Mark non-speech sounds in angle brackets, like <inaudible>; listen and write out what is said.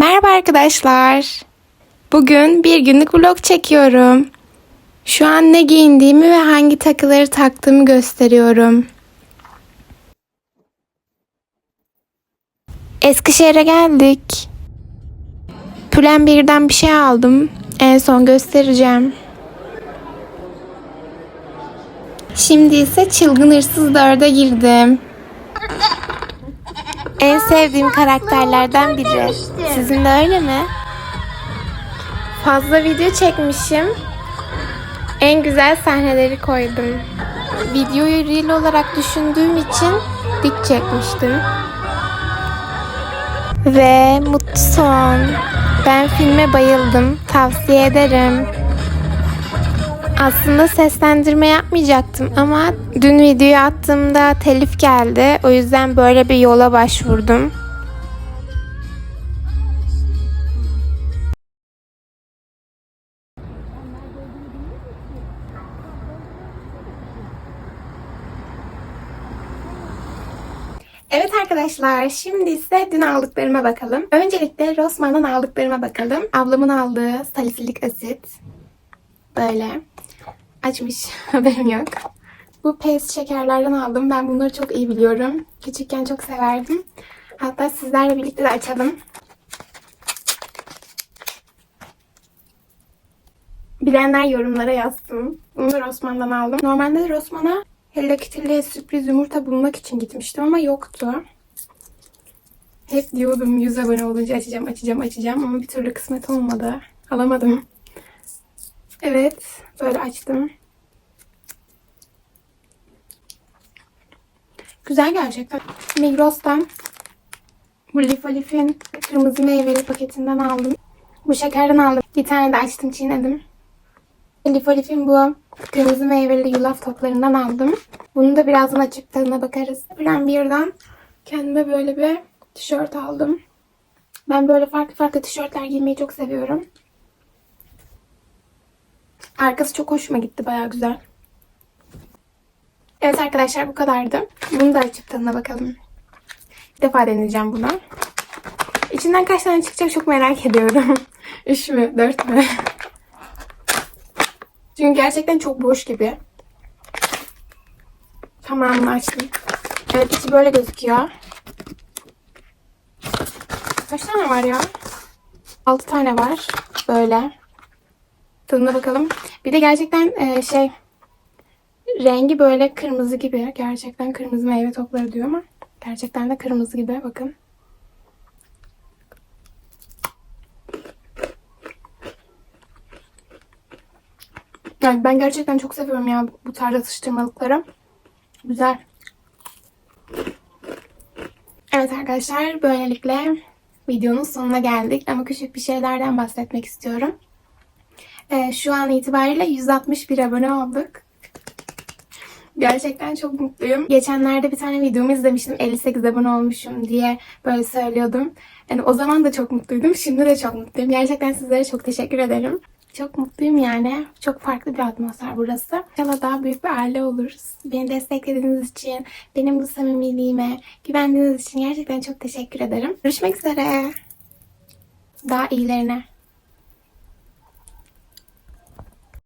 Merhaba arkadaşlar. Bugün bir günlük vlog çekiyorum. Şu an ne giyindiğimi ve hangi takıları taktığımı gösteriyorum. Eskişehir'e geldik. Pülen birden bir şey aldım. En son göstereceğim. Şimdi ise Çılgın Hırsız 4'e girdim. En sevdiğim karakterlerden biri. Sizin de öyle mi? Fazla video çekmişim. En güzel sahneleri koydum. Videoyu reel olarak düşündüğüm için dik çekmiştim. Ve mutlu son. Ben filme bayıldım. Tavsiye ederim. Aslında seslendirme yapmayacaktım ama dün videoyu attığımda telif geldi. O yüzden böyle bir yola başvurdum. Evet arkadaşlar şimdi ise dün aldıklarıma bakalım. Öncelikle Rossmann'dan aldıklarıma bakalım. Ablamın aldığı salisilik asit. Böyle. Açmış. <laughs> Haberim yok. Bu pez şekerlerden aldım. Ben bunları çok iyi biliyorum. Küçükken çok severdim. Hatta sizlerle birlikte de açalım. Bilenler yorumlara yazsın. Bunu da Rossmann'dan aldım. Normalde Rossmann'a Hello Kitty'li sürpriz yumurta bulmak için gitmiştim ama yoktu. Hep diyordum 100 abone olunca açacağım, açacağım, açacağım ama bir türlü kısmet olmadı. Alamadım. Evet, böyle açtım. Güzel gerçekten. Migros'tan bu Lif Alif'in kırmızı meyveli paketinden aldım. Bu şekerden aldım. Bir tane de açtım, çiğnedim. Lif Alif'in bu kırmızı meyveli yulaf toplarından aldım. Bunu da birazdan açıp tadına bakarız. Plan birden kendime böyle bir tişört aldım. Ben böyle farklı farklı tişörtler giymeyi çok seviyorum. Arkası çok hoşuma gitti. Baya güzel. Evet arkadaşlar bu kadardı. Bunu da açıp tadına bakalım. Bir defa deneyeceğim bunu. İçinden kaç tane çıkacak çok merak <laughs> ediyorum. 3 mü? 4 mü? Çünkü gerçekten çok boş gibi. Tamamını açtım. Evet içi böyle gözüküyor. Kaç tane var ya? 6 tane var. Böyle. Tadına bakalım. Bir de gerçekten e, şey rengi böyle kırmızı gibi. Gerçekten kırmızı meyve topları diyor ama gerçekten de kırmızı gibi. Bakın. Yani ben gerçekten çok seviyorum ya bu tarz atıştırmalıkları. Güzel. Evet arkadaşlar böylelikle videonun sonuna geldik. Ama küçük bir şeylerden bahsetmek istiyorum. Ee, şu an itibariyle 161 abone olduk. Gerçekten çok mutluyum. Geçenlerde bir tane videomu izlemiştim. 58 abone olmuşum diye böyle söylüyordum. Yani o zaman da çok mutluydum. Şimdi de çok mutluyum. Gerçekten sizlere çok teşekkür ederim. Çok mutluyum yani. Çok farklı bir atmosfer burası. İnşallah daha büyük bir aile oluruz. Beni desteklediğiniz için, benim bu samimiliğime güvendiğiniz için gerçekten çok teşekkür ederim. Görüşmek üzere. Daha iyilerine.